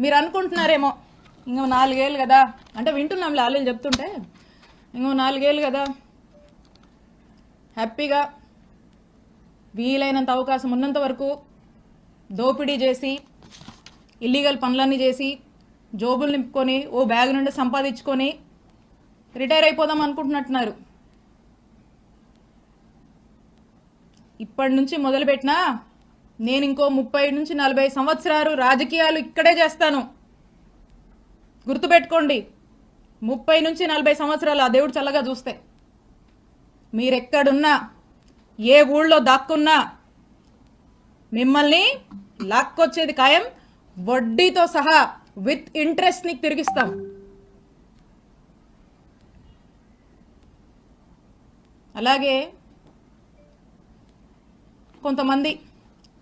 మీరు అనుకుంటున్నారేమో. ఇంకో నాలుగేళ్ళు కదా. అంటే వింటున్నాం లాలీలు చెప్తుంటే. ఇంకో నాలుగేళ్ళు కదా. హ్యాపీగా వీలైనంత అవకాశం ఉన్నంత వరకు దోపిడీ చేసి ఇల్లీగల్ పనులన్నీ చేసి జోబులు నింపుకొని ఓ బ్యాగ్ నుండి సంపాదించుకొని రిటైర్ అయిపోదాం అనుకుంటున్నట్టున్నారు. ఇప్పటి నుంచి మొదలుపెట్టినా నేను ఇంకో ముప్పై నుంచి నలభై సంవత్సరాలు రాజకీయాలు ఇక్కడే చేస్తాను. గుర్తుపెట్టుకోండి ముప్పై నుంచి నలభై సంవత్సరాలు ఆ దేవుడు చల్లగా చూస్తే. మీరెక్కడున్నా ఏ ఊళ్ళో దాక్కున్నా మిమ్మల్ని లాక్కొచ్చేది ఖాయం వడ్డీతో సహా విత్ ఇంట్రెస్ట్ నీకు తిరిగిస్తాం. అలాగే కొంతమంది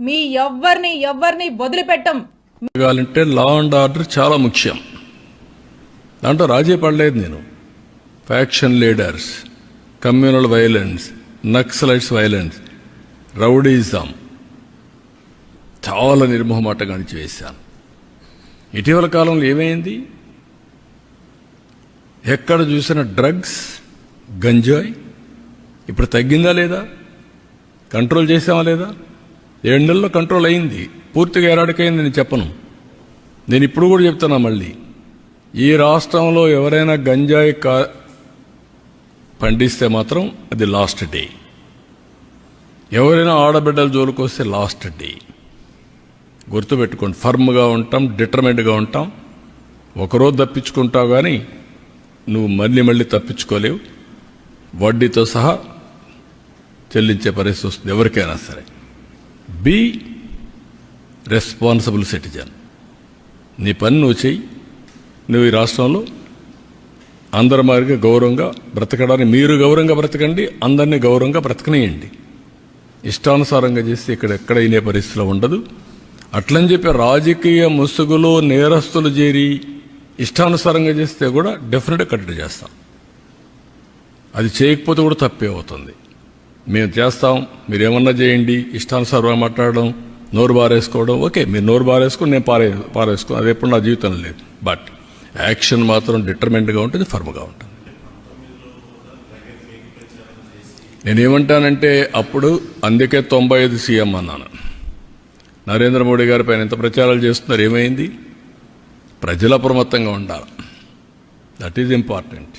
మీ ఎవ్వరిని ఎవ్వరిని వదిలిపెట్టం. జరగాలంటే లా అండ్ ఆర్డర్ చాలా ముఖ్యం. దాంట్లో రాజీ పడలేదు నేను. Faction leaders communal violence naxalites violence rowdyism చాలా నిర్మోహమాటంగా చేశాను. ఇటీవల కాలంలో ఏమైంది? ఎక్కడ చూసిన డ్రగ్స్ గంజాయ్? ఇప్పుడు తగ్గిందా లేదా? కంట్రోల్ చేసామా లేదా? ఏడు నెలల్లో కంట్రోల్ అయింది. పూర్తిగా ఎరాడికైంది నేను చెప్పను. నేను ఇప్పుడు కూడా చెప్తున్నా మళ్ళీ. ఈ రాష్ట్రంలో ఎవరైనా గంజాయి కా పండిస్తే మాత్రం అది లాస్ట్ డే ఎవరైనా ఆడబిడ్డల జోలుకొస్తే లాస్ట్ డే గుర్తుపెట్టుకోండి ఫర్మ్గా ఉంటాం డిటర్మెంట్గా ఉంటాం. ఒకరోజు తప్పించుకుంటావు కానీ నువ్వు మళ్ళీ మళ్ళీ తప్పించుకోలేవు. వడ్డీతో సహా చెల్లించే పరిస్థితి వస్తుంది ఎవరికైనా సరే. Be responsible citizen. నీ పని నువ్వు చెయ్యి. నువ్వు ఈ రాష్ట్రంలో అందరి మాదిరిగా గౌరవంగా బ్రతకడానికి మీరు గౌరవంగా బ్రతకండి అందరినీ గౌరవంగా బ్రతకనేయండి. ఇష్టానుసారంగా చేస్తే ఇక్కడ ఎక్కడ పరిస్థితిలో ఉండదు. అట్లని చెప్పి రాజకీయ ముసుగులో నేరస్తులు చేరి ఇష్టానుసారంగా చేస్తే కూడా డెఫినెట్గా కట్టడి చేస్తాం. అది చేయకపోతే కూడా తప్పే అవుతుంది. మేము చేస్తాం మీరు ఏమన్నా చేయండి ఇష్టానుసారంగా మాట్లాడడం నోరు బారేసుకోవడం ఓకే మీరు నోరు బారేసుకుని నేను పారే పారేసుకో అది ఎప్పుడు నా జీవితంలో లేదు. బట్ యాక్షన్ మాత్రం డిటర్మెంట్గా ఉంటుంది ఫర్మ్గా ఉంటుంది. నేనేమంటానంటే అప్పుడు అందుకే తొంభై ఐదు సీఎం అన్నాను. నరేంద్ర మోడీ గారి పైన ఎంత ప్రచారాలు చేస్తున్నారు ఏమైంది? ప్రజల అప్రమత్తంగా ఉండాలి. That is important